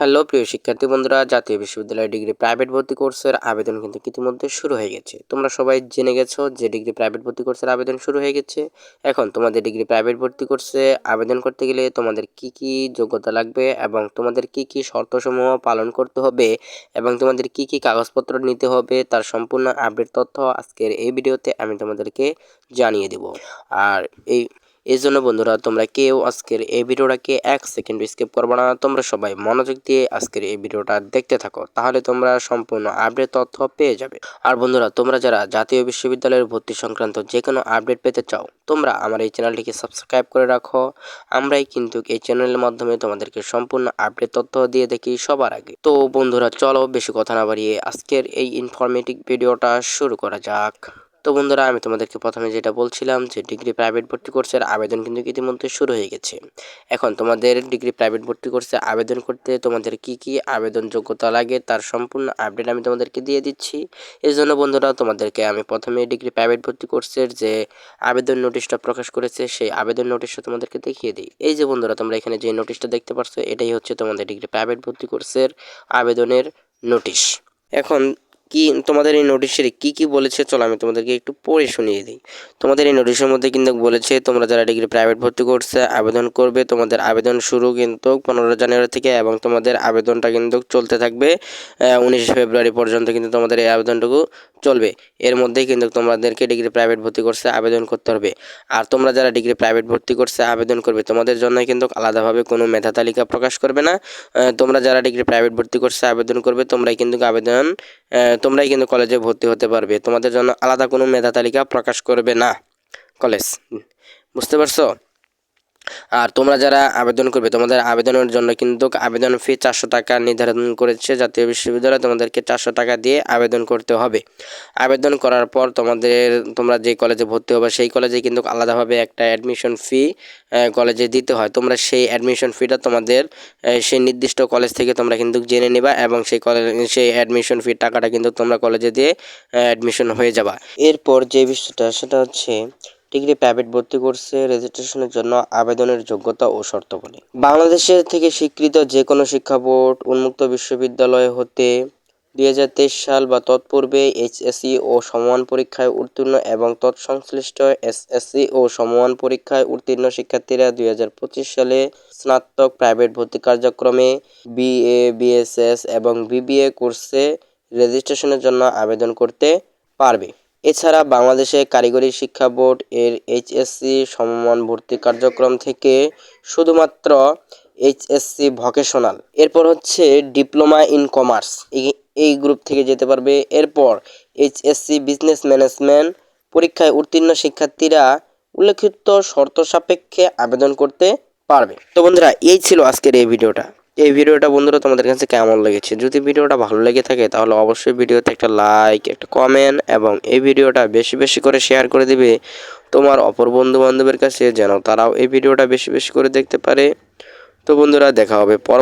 Hello, প্রিয় শিক্ষার্থী বন্ধুরা, জাতীয় বিশ্ববিদ্যালয় ডিগ্রি প্রাইভেট ভর্তি কোর্সের আবেদন কিন্তু ইতিমধ্যে শুরু হয়ে গেছে। তোমরা সবাই জেনে গেছো যে ডিগ্রি প্রাইভেট ভর্তি কোর্সের আবেদন শুরু হয়ে গেছে। এখন তোমাদের ডিগ্রি প্রাইভেট ভর্তি কোর্সে আবেদন করতে গেলে তোমাদের কি কি যোগ্যতা লাগবে এবং তোমাদের কি কি শর্তসমূহ পালন করতে হবে এবং তোমাদের কি কি কাগজপত্র নিতে হবে তার সম্পূর্ণ আপডেট তথ্য আজকের এই ভিডিওতে আমি তোমাদেরকে জানিয়ে দেব। আর এই এই জন্য বন্ধুরা, তোমরা কেউ আজকের এই ভিডিওটাকে এক সেকেন্ড স্কিপ করব না। তোমরা সবাই মনোযোগ দিয়ে আজকের এই ভিডিওটা দেখতে থাকো, তাহলে তোমরা সম্পূর্ণ আপডেট তথ্য পেয়ে যাবে। আর বন্ধুরা, তোমরা যারা জাতীয় বিশ্ববিদ্যালয়ের ভর্তি সংক্রান্ত যে কোনো আপডেট পেতে চাও, তোমরা আমার এই চ্যানেলটিকে সাবস্ক্রাইব করে রাখো। আমরাই কিন্তু এই চ্যানেলের মাধ্যমে তোমাদেরকে সম্পূর্ণ আপডেট তথ্য দিয়ে দেখি সবার আগে। তো বন্ধুরা, চলো বেশি কথা না বাড়িয়ে আজকের এই ইনফরমেটিভ ভিডিওটা শুরু করা যাক। তো বন্ধুরা, আমি তোমাদেরকে প্রথমে যেটা বলছিলাম যে, ডিগ্রি প্রাইভেট ভর্তি কোর্সের আবেদন কিন্তু ইতিমধ্যে শুরু হয়ে গেছে। এখন তোমাদের ডিগ্রি প্রাইভেট ভর্তি কোর্সে আবেদন করতে তোমাদের কি কি আবেদন যোগ্যতা লাগে তার সম্পূর্ণ আপডেট আমি তোমাদেরকে দিয়ে দিচ্ছি। এই জন্য বন্ধুরা, তোমাদেরকে আমি প্রথমে ডিগ্রি প্রাইভেট ভর্তি কোর্সের যে আবেদন নোটিশটা প্রকাশ করেছে, সেই আবেদন নোটিশটা তোমাদেরকে দেখিয়ে দিই। এই যে বন্ধুরা, তোমরা এখানে যে নোটিশটা দেখতে পাচ্ছ এটাই হচ্ছে তোমাদের ডিগ্রি প্রাইভেট ভর্তি কোর্সের আবেদনের নোটিশ এখন কি তোমাদের এই নোটিশের কি কি বলেছে? চলো আমি তোমাদেরকে একটু পড়ে শুনিয়ে দিই। তোমাদের এই নোটিশের মধ্যে কিন্তু বলেছে, তোমরা যারা ডিগ্রি প্রাইভেট ভর্তি করছে, আবেদন করবে। তোমাদের আবেদন শুরু কিন্তু পনেরো জানুয়ারি থেকে এবং তোমাদের আবেদনটা কিন্তু চলতে থাকবে উনিশে ফেব্রুয়ারি পর্যন্ত কিন্তু তোমাদের এই আবেদনটুকু চলবে। এর মধ্যেই কিন্তু তোমাদেরকে ডিগ্রি প্রাইভেট ভর্তি করছে, আবেদন করতে হবে। আর তোমরা যারা ডিগ্রি প্রাইভেট ভর্তি করছে, আবেদন করবে, তোমাদের জন্য কিন্তু আলাদাভাবে কোনো মেধা তালিকা প্রকাশ করবে না। তোমরা যারা ডিগ্রি প্রাইভেট ভর্তি করছে, আবেদন করবে, তোমরাই কিন্তু আবেদন তোমরাই কিন্তু কলেজে ভর্তি হতে পারবে। তোমাদের জন্য আলাদা কোনো মেধা তালিকা প্রকাশ করবে না। কলেজ। বুঝতে পারছ? আর তোমরা যারা আবেদন করবে, তোমাদের আবেদনের জন্য কিন্তু আবেদন ফি চারশো টাকা নির্ধারণ করেছে জাতীয় বিশ্ববিদ্যালয়। তোমাদেরকে চারশো টাকা দিয়ে আবেদন করতে হবে। আবেদন করার পর তোমাদের, তোমরা যে কলেজে ভর্তি হবে, সেই কলেজে কিন্তু আলাদাভাবে একটা অ্যাডমিশন ফি কলেজে দিতে হয়। তোমরা সেই অ্যাডমিশন ফিটা তোমাদের সেই নির্দিষ্ট কলেজ থেকে তোমরা কিন্তু জেনে নেবা এবং সেই কলেজ সেই অ্যাডমিশন ফির টাকাটা কিন্তু তোমরা কলেজে দিয়ে অ্যাডমিশন হয়ে যাবা। এরপর যে বিষয়টা, সেটা হচ্ছে ডিগ্রি প্রাইভেট ভর্তি কোর্সে রেজিস্ট্রেশনের জন্য আবেদনের যোগ্যতা ও শর্তাবলী বাংলাদেশের থেকে স্বীকৃত যে কোনো শিক্ষা বোর্ড উন্মুক্ত বিশ্ববিদ্যালয় হতে দুই হাজার তেইশ সাল বা তৎপূর্বে এইচএসসি ও সমান পরীক্ষায় উত্তীর্ণ এবং তৎসংশ্লিষ্ট এসএসসি ও সমান পরীক্ষায় উত্তীর্ণ শিক্ষার্থীরা দুই হাজার পঁচিশ সালে স্নাতক প্রাইভেট ভর্তি কার্যক্রমে বিএ বিএসএস এবং বিবিএ কোর্সে রেজিস্ট্রেশনের জন্য আবেদন করতে পারবে। এছাড়া বাংলাদেশে কারিগরি শিক্ষা বোর্ড এর এইচএসসি সমমান ভর্তি কার্যক্রম থেকে শুধুমাত্র এইচএসসি ভকেশনাল। এরপর হচ্ছে ডিপ্লোমা ইন কমার্স। এই গ্রুপ থেকে যেতে পারবে। এরপর এইচএসসি বিজনেস ম্যানেজমেন্ট পরীক্ষায় উত্তীর্ণ শিক্ষার্থীরা উল্লেখিত শর্ত সাপেক্ষে আবেদন করতে পারবে। তো বন্ধুরা, এই ছিল আজকের এই ভিডিওটা। এই ভিডিওটা বন্ধুরা তোমাদের কাছে কেমন লেগেছে? যদি ভিডিওটা ভালো লেগে থাকে, তাহলে অবশ্যই ভিডিওতে একটা লাইক একটা কমেন্ট এবং এই ভিডিওটা বেশি বেশি করে শেয়ার করে দিবে তোমার অপর বন্ধু বান্ধবের কাছে, যেন তারাও এই ভিডিওটা বেশি বেশি করে দেখতে পারে। তো বন্ধুরা, দেখা হবে পর